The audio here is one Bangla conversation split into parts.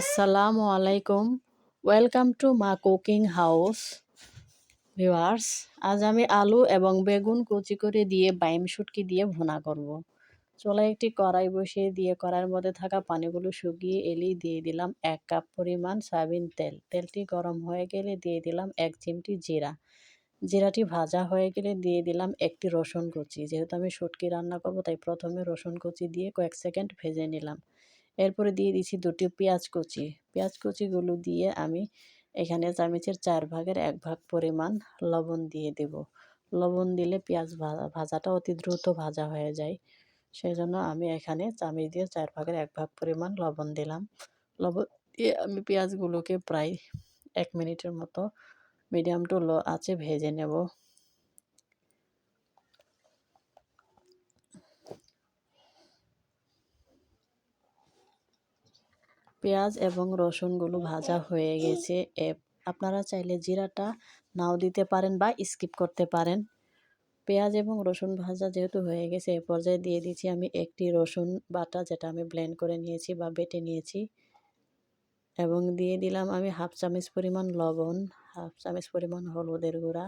আসসালামু আলাইকুম। Welcome to Maa cooking house viewers আজ আমি আলু এবং বেগুন কুচি করে দিয়ে, বাইম শুটকি দিয়ে ভুনা করব। চলে একটি কড়াই বসিয়ে দিয়ে কড়াইয়ের মধ্যে থাকা পানিগুলো শুকিয়ে এলেই দিয়ে দিলাম এক কাপ পরিমাণ সয়াবিন তেল। তেলটি গরম হয়ে গেলে দিয়ে দিলাম এক চিমটি জিরা। জিরাটি ভাজা হয়ে গেলে দিয়ে দিলাম একটি রসুন কুচি। যেহেতু আমি শুটকি রান্না করব, তাই প্রথমে রসুন কুচি দিয়ে কয়েক সেকেন্ড ভেজে নিলাম। এরপরে দিয়ে দিচ্ছি দুটি পেঁয়াজ কুচি। পেঁয়াজ কুচিগুলো দিয়ে আমি এখানে চামিচের চার ভাগের এক ভাগ পরিমাণ লবণ দিয়ে দেব। লবণ দিলে পেঁয়াজ ভাজা ভাজাটা অতি দ্রুত ভাজা হয়ে যায়। সেই জন্য আমি এখানে চামিচ দিয়ে চার ভাগের এক ভাগ পরিমাণ লবণ দিলাম। লবণ দিয়ে আমি পেঁয়াজগুলোকে প্রায় এক মিনিটের মতো মিডিয়াম টু লো আছে ভেজে নেব। পেঁয়াজ এবং রসুনগুলো ভাজা হয়ে গেছে। আপনারা চাইলে জিরাটা নাও দিতে পারেন বা স্কিপ করতে পারেন। পেঁয়াজ এবং রসুন ভাজা যেহেতু হয়ে গেছে, এ পর্যায়ে দিয়ে দিচ্ছি আমি একটি রসুন বাটা, যেটা আমি ব্লেন্ড করে নিয়েছি বা বেটে নিয়েছি। এবং দিয়ে দিলাম আমি হাফ চামচ পরিমাণ লবণ, হাফ চামচ পরিমাণ হলুদের গুঁড়া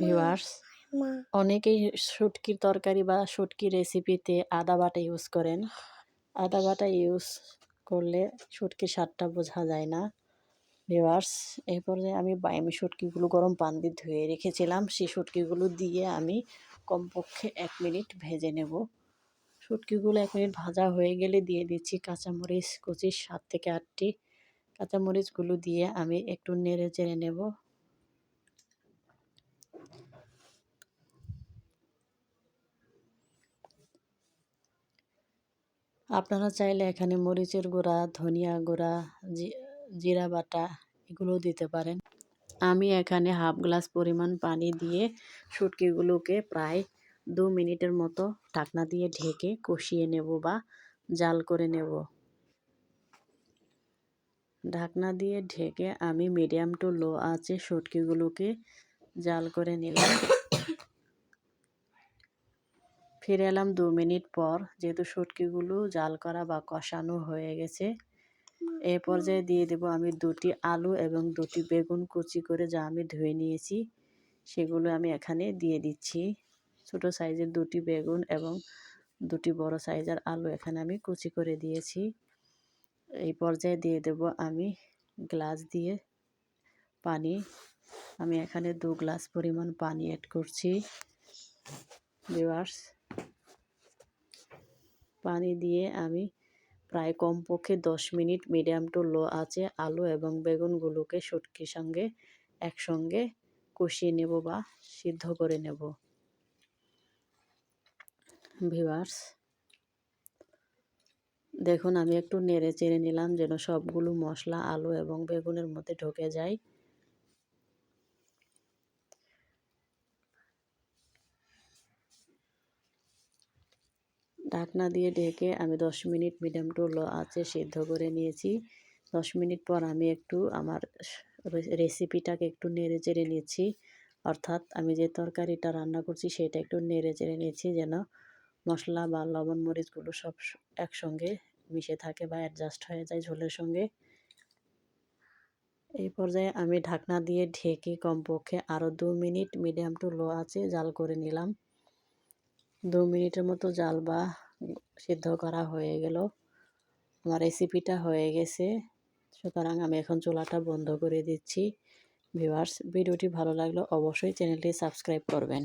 ভিউয়ার্স অনেকেই শুটকির তরকারি বা শুটকির রেসিপিতে আদা বাটা ইউজ করেন। আদা বাটা ইউজ করলে শুটকির স্বাদটা বোঝা যায় না। ভিউয়ার্স এই পর্যায়ে আমি বাইমি শুটকিগুলো গরম পান দিয়ে ধুয়ে রেখেছিলাম। সেই শুটকিগুলো দিয়ে আমি কমপক্ষে এক মিনিট ভেজে নেব। শুটকিগুলো এক মিনিট ভাজা হয়ে গেলে দিয়ে দিচ্ছি কাঁচামরিচ কুচি সাত থেকে আটটি কাঁচামরিচগুলো দিয়ে আমি একটু নেড়ে চেড়ে নেব। আপনারা চাইলে এখানে মরিচের গুঁড়া, ধনিয়া গুঁড়া জিরা বাটা এগুলো দিতে পারেন। আমি এখানে হাফ গ্লাস পরিমাণ পানি দিয়ে শুটকিগুলোকে প্রায় দু মিনিটের মতো ঢাকনা দিয়ে ঢেকে কষিয়ে নেব বা জাল করে নেব। ঢাকনা দিয়ে ঢেকে আমি মিডিয়াম টু লো আছে শুটকিগুলোকে জাল করে নিলাম। ফিরে এলাম দু মিনিট পর। যেহেতু শুটকিগুলো জাল করা বা কষানো হয়ে গেছে এ পর্যায়ে দিয়ে দেব আমি দুটি আলু এবং দুটি বেগুন কুচি করে যা আমি ধুয়ে নিয়েছি সেগুলো আমি এখানে দিয়ে দিচ্ছি। ছোট সাইজের দুটি বেগুন এবং দুটি বড় সাইজের আলু এখানে আমি কুচি করে দিয়েছি। এই পর্যায়ে দিয়ে দেব আমি গ্লাস দিয়ে পানি। আমি এখানে দু গ্লাস পরিমাণ পানি অ্যাড করছি। ভিওয়ার্স পানি দিয়ে আমি প্রায় কমপক্ষে দশ মিনিট মিডিয়াম টু লো আছে আলু এবং বেগুনগুলোকে শুটকির সঙ্গে একসঙ্গে কষিয়ে নেব বা সিদ্ধ করে নেব। ভিভার্স দেখুন আমি একটু নেড়ে চেড়ে নিলাম যেন সবগুলো মশলা, আলু এবং বেগুনের মধ্যে ঢুকে যায়। ঢাকনা দিয়ে ঢেকে আমি দশ মিনিট মিডিয়াম টু লো আছে সিদ্ধ করে নিয়েছি। দশ মিনিট পর আমি একটু আমার রেসিপিটাকে একটু নেড়ে চেড়ে নিয়েছি অর্থাৎ আমি যে তরকারিটা রান্না করছি সেটা একটু নেড়ে চেড়ে নিয়েছি যেন মশলা বা লবণ, মরিচগুলো সব একসঙ্গে মিশে থাকে বা অ্যাডজাস্ট হয়ে যায় ঝোলের সঙ্গে। এই পর্যায়ে আমি ঢাকনা দিয়ে ঢেকে কমপক্ষে আরও দু মিনিট মিডিয়াম টু লো আছে জাল করে নিলাম। দু মিনিটের মতো জাল বা সিদ্ধ করা হয়ে গেল। আমার রেসিপিটা হয়ে গেছে। সুতরাং আমি এখন চুলাটা বন্ধ করে দিচ্ছি। ভিউয়ার্স, ভিডিওটি ভালো লাগলে অবশ্যই চ্যানেলটি সাবস্ক্রাইব করবেন।